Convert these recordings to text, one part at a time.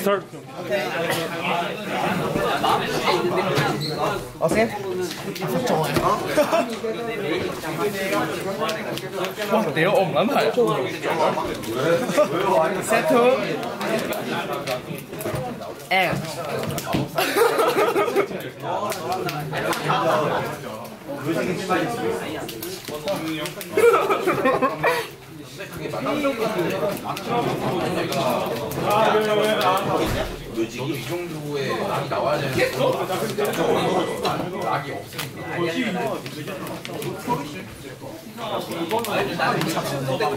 Start. Okay. Wow, det är omland här. Sätt upp. En. 묘직이 이 정도의 낙이 나와야 되는데 낙이 없으니까. 나는 작품도 저는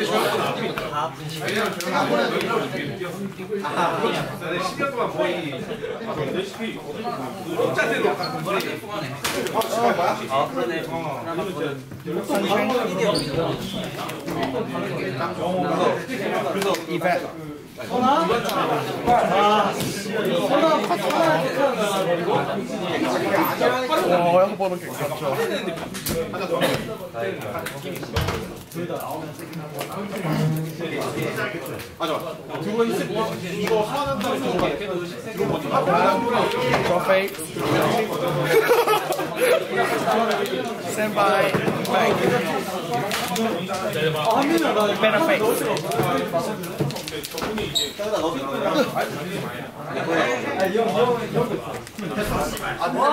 근데 저는 안 보니까. 아, 왜냐면 저는 아무래도 여기서 이렇게 느꼈어. 아, 그렇죠. 10년 동안 거의 레시피 혼자대로 건설하게 통하네. 아, 시간 뭐야? 아, 그러네. 하나 보는. 보통 다른 거는 이게 없어. 그래서 一分。卓飞， 아니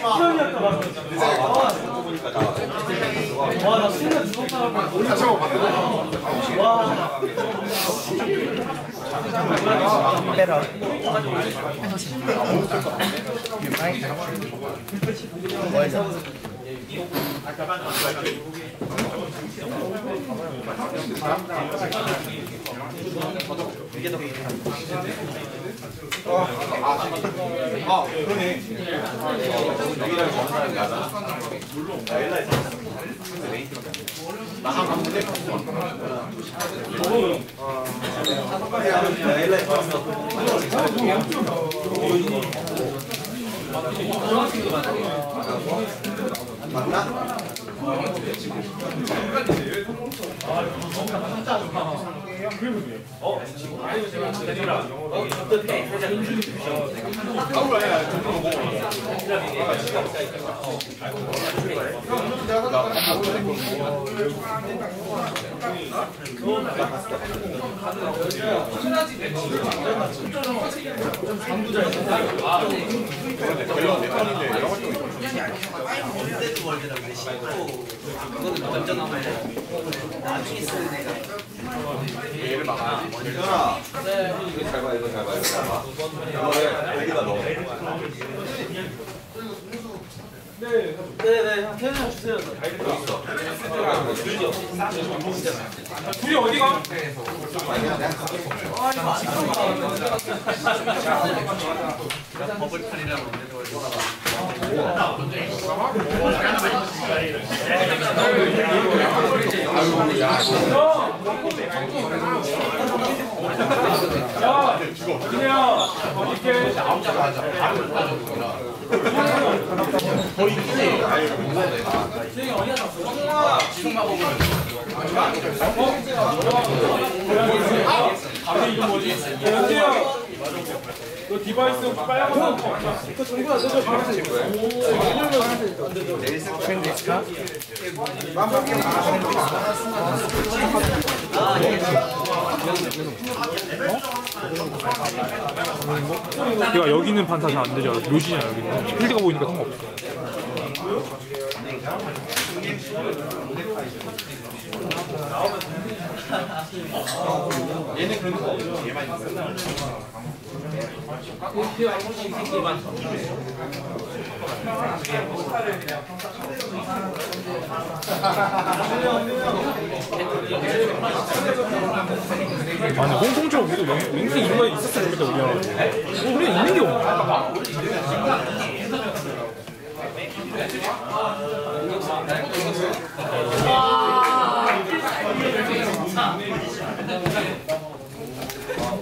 봤거든. 와. 이게 더 아, 아, 그러네. 여기랑 정상이 가자. 물론, 나 옛날에 나한 가운데 나일라이브 맞나? 어? 아니 제가 대리라 어? 저도 대 사장 아우라야 저도 먹어 아 네. 진짜 형 내가 나 아우라 이거 끝나지 내 집을 만들어놨지 좀 당구자 있었다 아 별로 내 편인데 영화 좀 언제도 월드라고 그 신고 그거는 먼저 나오면 나중에 쓰는 애가 얘를 막아 현아 이거 잘봐 이거 잘봐 이거 잘봐 이거를 여기다 넣어 네네네 태현이 형 주세요 여기 있어 둘이 어디가? 아 이거 안 나와 버블판이랑 언제도 월드 그냥 이렇게 거의 있네. 아니, 뭔데? 어? 아, 이거 뭐지? 여보세요? 너 디바이스 빨간 거그 정부야, 저거 바이스. 캔디스카? 맘밖에 안 하는 거 아, 예. 어? 내가 여기 있는 판타 잘안 되지 않아? 묘지냐 여기. 필드가 보이니까 상관없어 얘는 그런 거 얘만 있어 홍콩 쪽 우리도 랭- 랭킹 이런 거 있었으면 좋겠다 우리가 어, 우리 있는 게 없네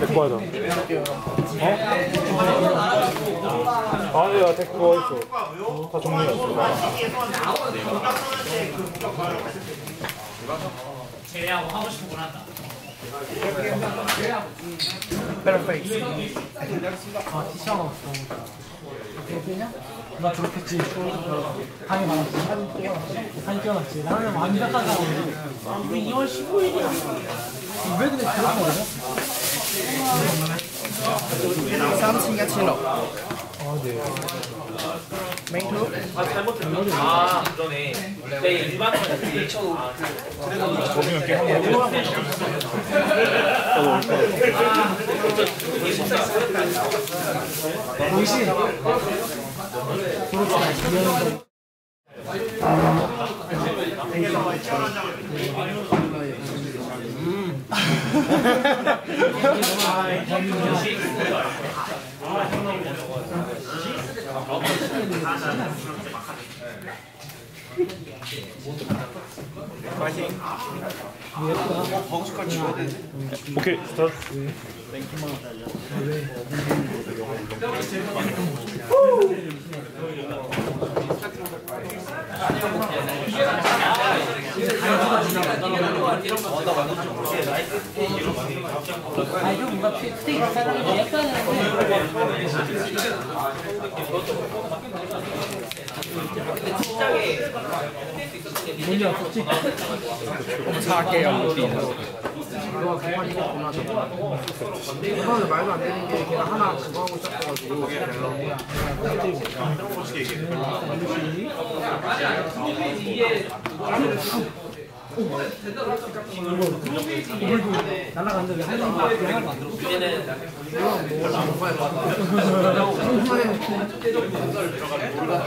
리고 하자 어? 아니야 데리고 있어 다 정리했어 Better face. 나 그렇 나 좋겠지. 당이 많았지. 사진 찍어놨지. 사진 찍어놨지. 나는 완전 따가워. 우리 2월 15일이야. 왜 근데 졸업 먹어? 3층이야, 7호. 아, 네. 맹투? 아, 잘못 들었어. 아, 그러네. 내 일반은 2초. 그래서 저기는 꽤 신. 오케이 스타트 아, 이거 뭔가 스테이크 약간? 사게요. 이번에 말도 안 되는 게 걔가 하나 그거 하고 시작해가지고 날아갔는데 왜 하는 거야? 그냥 하나도 안 들었어. 봤지? 야,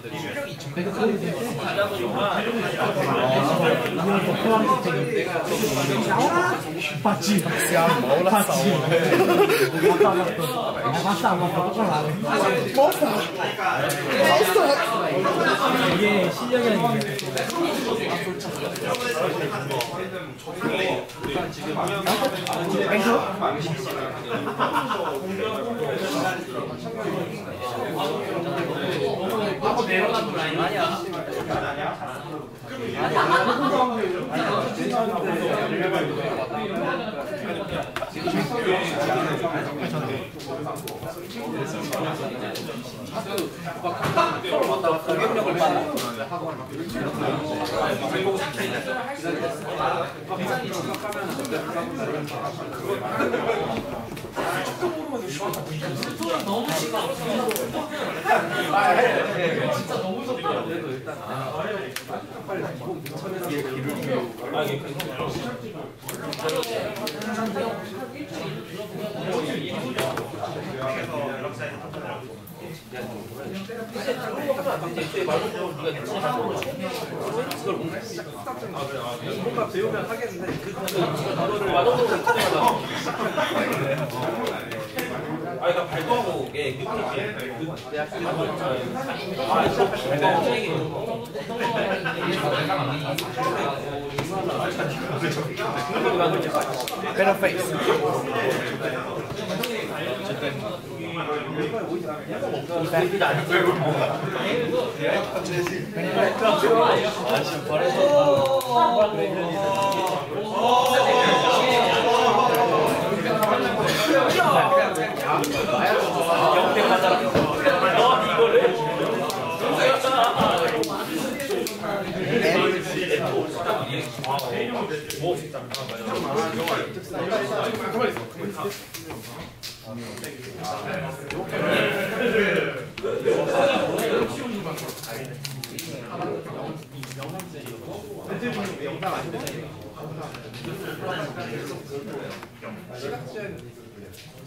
봤지? 봤지? 내려가는 라인 아니야. 그 루토는 너무 심하 진짜 너무 섭다고 일단 빨리 천에 길을 아 이게 뭔가 배우면 하겠는데 그거를 아니 나 발도하고 예 느낌이 그 아, 이거 발도하고 세게 Better face. 아니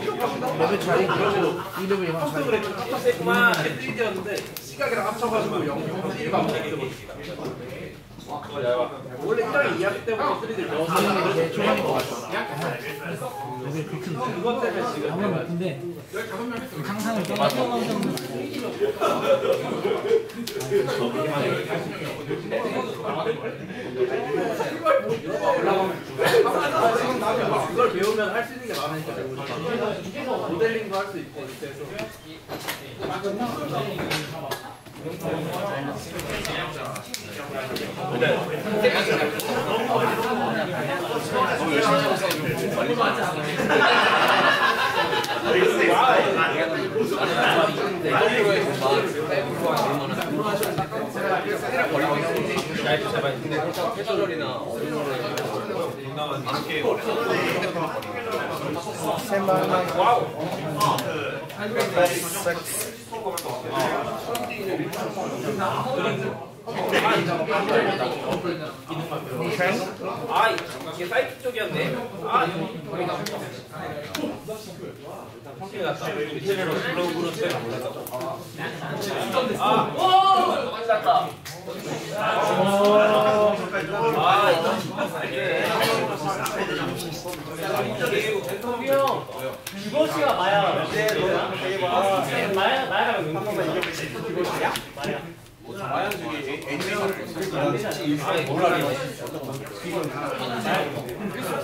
레벨 차이. 이 레벨 이만 차이. 탑세구만 3D였는데 시각이랑 합쳐가지고 0. 1가 원래 1학기 2학기 때부터 3D를 넣어서 하는 게 초반인 것 같아. 그것 때문에 지금 같은데 상상을 떠나서 그걸 배우면 할 수 있는 게 많으니까 모델링도 할 수 있고 아 이게 사이트 쪽이었네. 아 이거 성격이 났다 이태리로 블로그로 제가 몰랐다 아 맞았다 아 이거 그것이가 마야 네 너야 마야 마야랑 용건만 이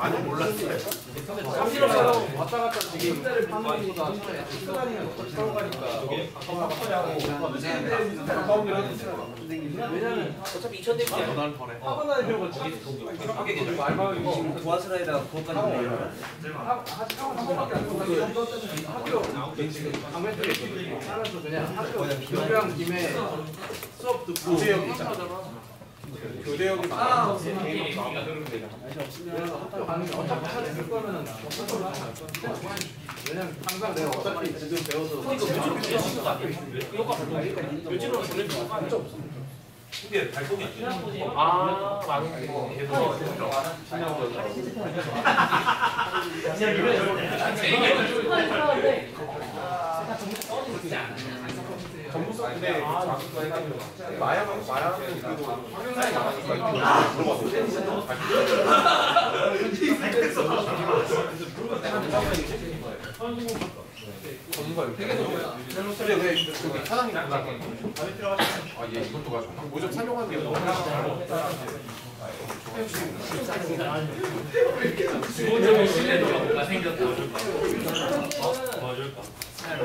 아니 몰랐어요 삼실업하고 왔다 갔다 지금 하는 것보다 시간이면 서울 가니까 하고 왜냐면 어차피 2천 대비 안 하고 나려고 지금 하게 되죠 말만 도화스라에다가 그것까지 올려요. 한 번밖에 안 학교 있거든요. 따라서 그냥 학교 교장 김에 수업 듣고 교대역이 많아 그래서 어차피 안 돼. 왜냐면 항상 내가 어차피 지금 배워서 이거 묘지로 보내신 거 없어. 근데 발동이 안 돼. 아, 맞는 거. 계속 전부서 근데 자기가 해가 지고 마야만 마야는 그래도 확연하게 나가니까 물어봤어 전문가 이렇게 근데 왜 저기 사장님 아얘 이것도 가져왔나? 뭐좀 설명하는 게 너무 아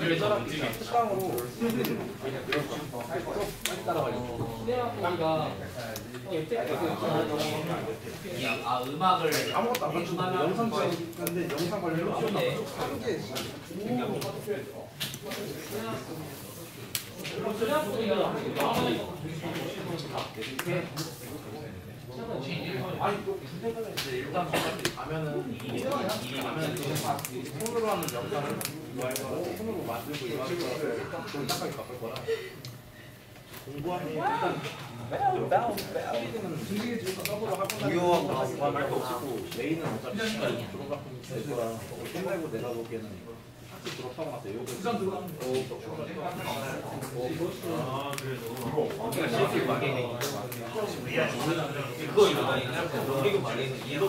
그래, 저랑 특강으로 그 음악을 아무것도 안 맞추고 영상 근데 영상 관련 네. 일단 가면은 이 가면은 손으로 하는 영상을 말고 손으로 만들고 이런 식으로 좀 깜빡이 바꿀 거라 공부하면 일단 무효하고 공부할 거 없고 메인은 어차피 시간이 들어가고 있으니까 끝내고 내가 보기에는 학교 졸업하고 나서 요거 부산 그거 이거 그리고 말해 이거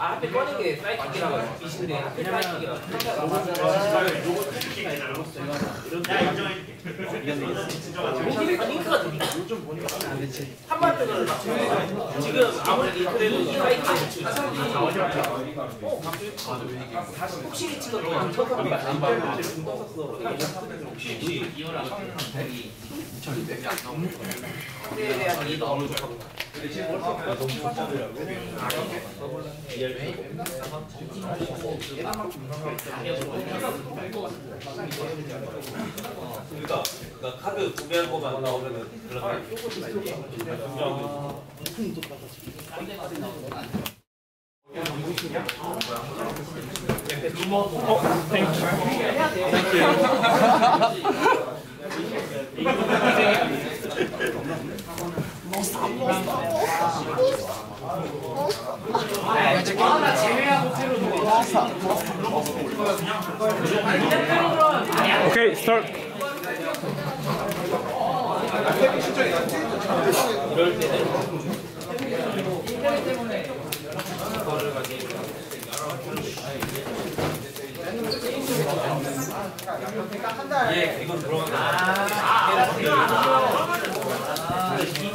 아 앞에 꺼낸 게 사이킥이라고 이신데 앞에 사이킥이라고. 링크가 됩니까? 한번 뜨는 지금 아무리 이 사이트에 어, 혹시 미치가 너무 쳐서 안 봐요. 혹시 이거랑 에 대한 이 너무 좋고 그러니까, 그러니까 카드 구매한 거만 나오면은 그런 오케이 스타트 예, 이건 들어 가는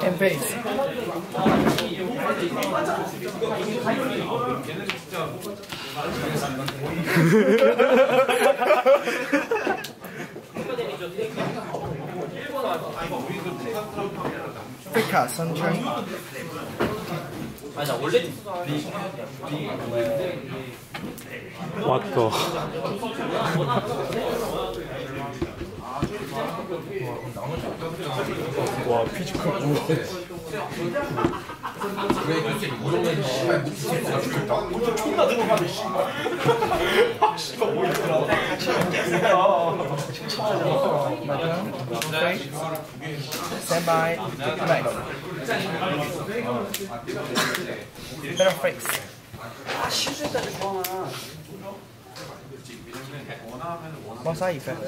캠페이스 피카 선train 아니 나 원래 왔다 와 피지컬 face stand by nice better face What side effect?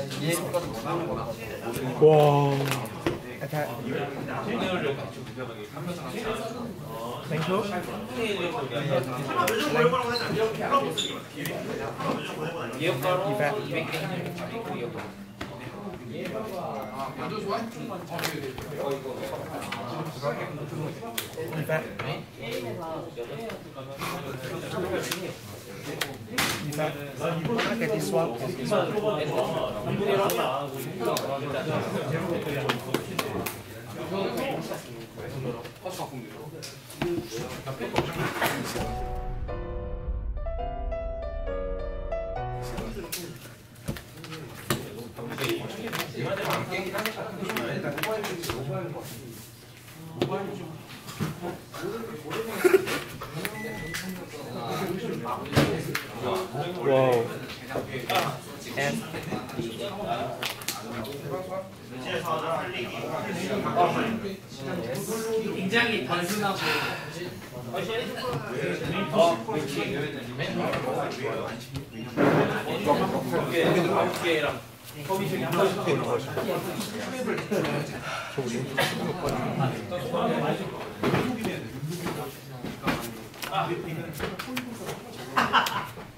와. Attack. Thank you. 예업가로 이 백. 200개 Effect. Effect. Look at this one. 와우. And 굉장히 단순하고. 아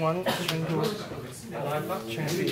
one, chain two, chain three.